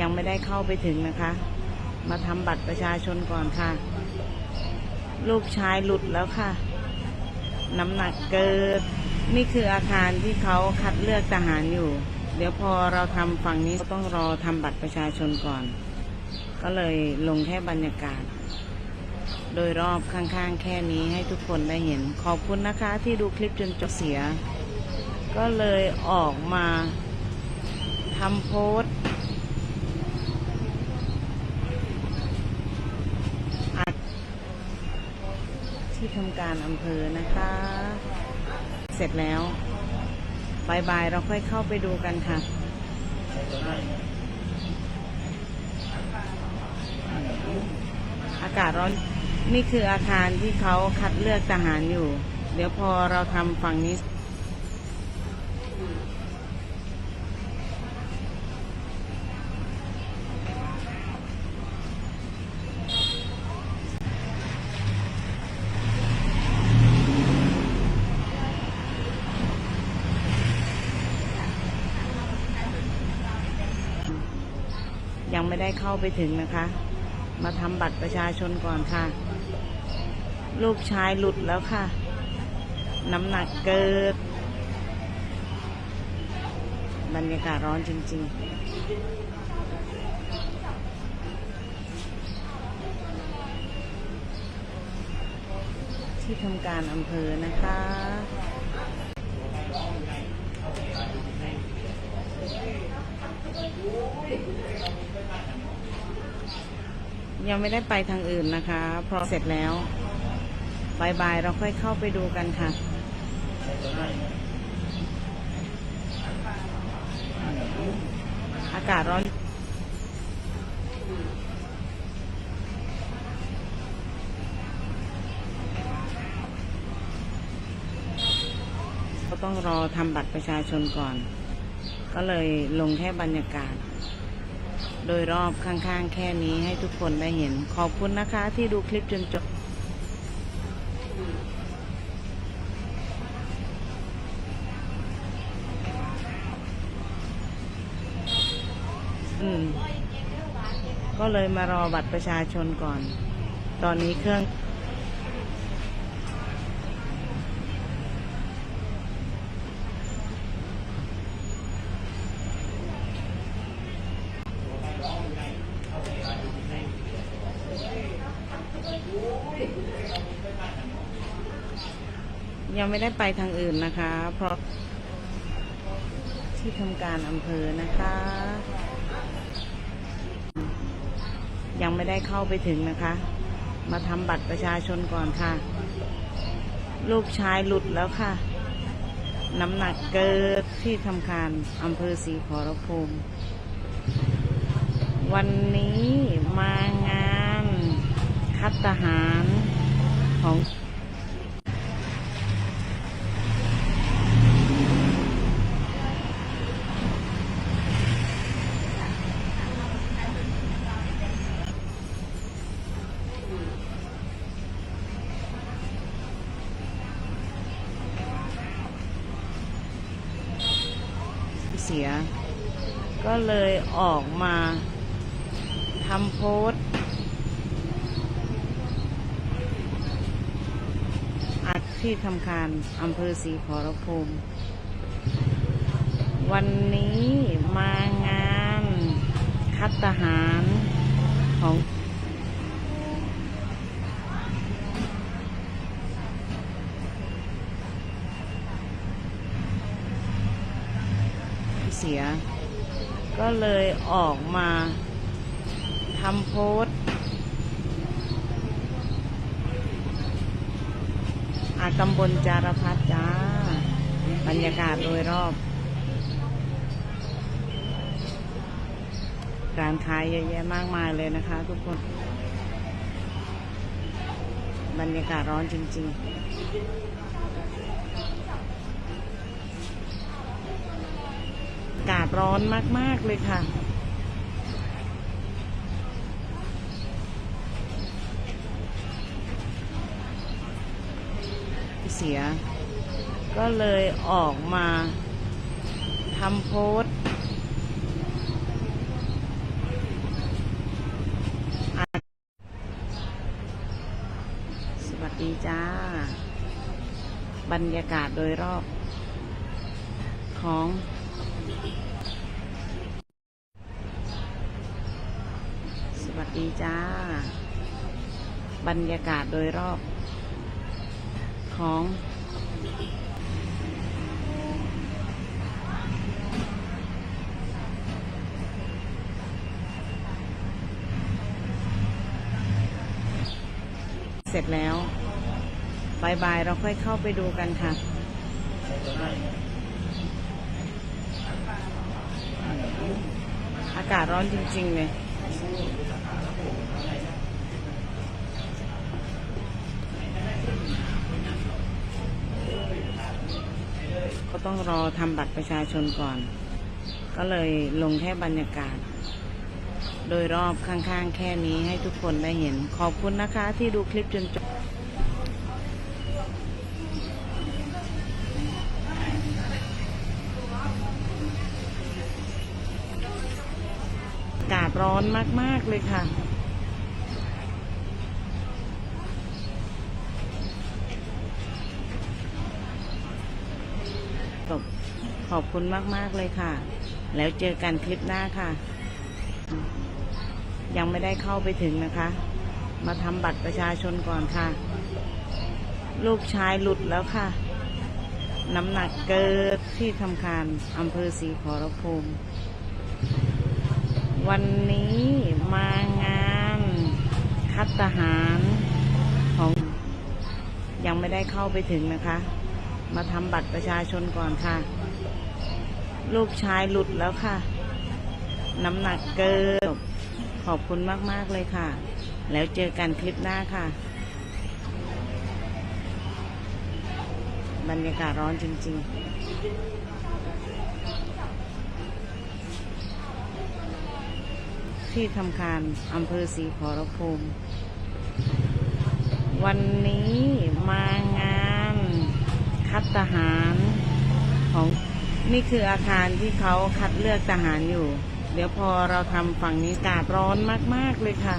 ยังไม่ได้เข้าไปถึงนะคะ มาทำบัตรประชาชนก่อนค่ะ ลูกชายหลุดแล้วค่ะ น้ำหนักเกินนี่คืออาคารที่เขาคัดเลือกทหารอยู่ เดี๋ยวพอเราทำฝั่งนี้ต้องรอทำบัตรประชาชนก่อน ก็เลยลงแค่บรรยากาศ โดยรอบข้างๆ แค่นี้ให้ทุกคนได้เห็น ขอบคุณนะคะที่ดูคลิปจนจบเสีย ก็เลยออกมาทำโพสต์ ที่ทำการอำเภอนะคะ เสร็จแล้วบายบายเราค่อยเข้าไปดูกันค่ะ อากาศร้อนนี่คืออาคารที่เขาคัดเลือกทหารอยู่ เดี๋ยวพอเราทำฝั่งนี้ ไม่ได้เข้าไปถึงนะคะ มาทำบัตรประชาชนก่อนค่ะ ลูกชายหลุดแล้วค่ะ น้ำหนักเกินบรรยากาศร้อนจริง ๆที่ทำการอำเภอนะคะ ยังไม่ได้ไปทางอื่นนะคะพราะเสร็จแล้วบายบายเราค่อยเข้าไปดูกันค่ะ อากาศร้อนก็ต้องรอทำบัตรประชาชนก่อน ก็เลยลงแค่บรรยากาศ โดยรอบข้างๆ แค่นี้ให้ทุกคนได้เห็น ขอบคุณนะคะที่ดูคลิปจนจบก็เลยมารอบัตรประชาชนก่อน ตอนนี้เครื่อง ยังไม่ได้ไปทางอื่นนะคะ เพราะที่ทำการอำเภอนะคะ ยังไม่ได้เข้าไปถึงนะคะ มาทำบัตรประชาชนก่อนค่ะ ลูกชายหลุดแล้วค่ะ น้ำหนักเกินที่ทำการอำเภอศรีขอรภูมิวันนี้มางานคัดทหารของ สีย ก็เลยออกมาทำโพสต์อัดที่ทำการอำเภอศรีขอรภูมิ วันนี้มางานคัดทหารของ เสีย ก็เลย ออกมาทำโพสอาตำบลจารพัฒจ้า บรรยากาศโดยรอบ การขายเยอะแยะมากมายเลยนะคะทุกคน บรรยากาศร้อนจริง ๆ ร้อนมาก ๆ เลยค่ะ เสีย ก็เลยออกมาทำโพสสวัสดีจ้า บรรยากาศโดยรอบของ ดีจ้า บรรยากาศโดยรอบของเสร็จแล้วบายบายเราค่อยเข้าไปดูกันค่ะ อากาศร้อนจริง ๆ เลย ก็ต้องรอทำบัตรประชาชนก่อน ก็เลยลงแค่บรรยากาศ โดยรอบข้างๆ แค่นี้ให้ทุกคนได้เห็น ขอบคุณนะคะที่ดูคลิปจนจบอากาศร้อนมากๆเลยค่ะ จบ ขอบคุณมาก ๆ เลยค่ะ แล้วเจอกันคลิปหน้าค่ะ ยังไม่ได้เข้าไปถึงนะคะ มาทำบัตรประชาชนก่อนค่ะ ลูกชายหลุดแล้วค่ะ น้ำหนักเกิดที่ทำการอำเภอศรีขอรภูมิวันนี้มางานคัดทหารของยังไม่ได้เข้าไปถึงนะคะ มาทำบัตรประชาชนก่อนค่ะ ลูกชายหลุดแล้วค่ะ น้ำหนักเกินขอบคุณมาก ๆ เลยค่ะ แล้วเจอกันคลิปหน้าค่ะ บรรยากาศร้อนจริง ๆที่ทำการอำเภอศรีขอรภูมิ วันนี้มางานคัดทหารของ นี่คืออาคารที่เขาคัดเลือกทหารอยู่ เดี๋ยวพอเราทำฝั่งนี้อากาศร้อนมาก ๆ เลยค่ะ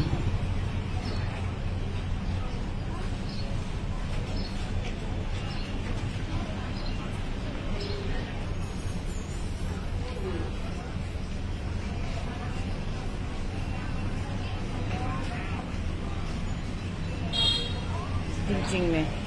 จริง ๆ เลย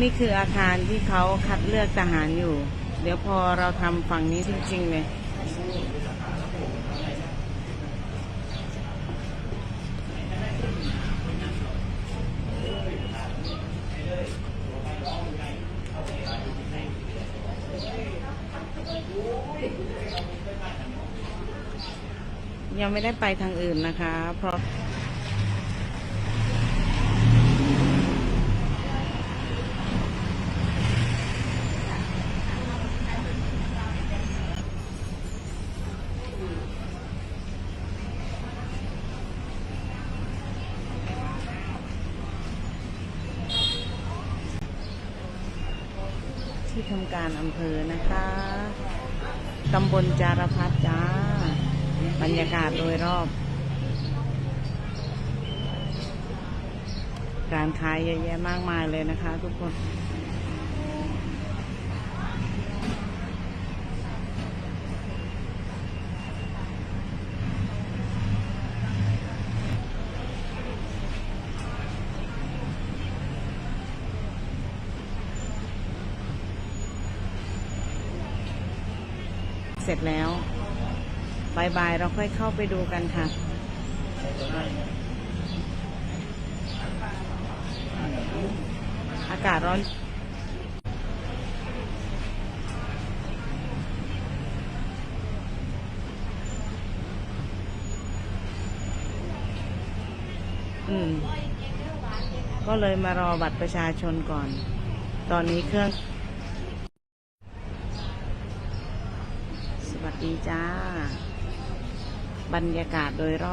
นี่คืออาคารที่เขาคัดเลือกทหารอยู่ เดี๋ยวพอเราทำฝั่งนี้จริง ๆ เลยยังไม่ได้ไปทางอื่นนะคะ เพราะ ที่ทำการอำเภอนะคะตำบลจารพัฒจ้า บรรยากาศโดยรอบ การขายเยอะแยะมากมายเลยนะคะทุกคน เสร็จแล้วบายๆเราค่อยเข้าไปดูกันค่ะอากาศร้อน อืม ก็เลยมารอบัตรประชาชนก่อน ตอนนี้เครื่อง สวัส ดีจ้า บรรยากาศโดยรอบ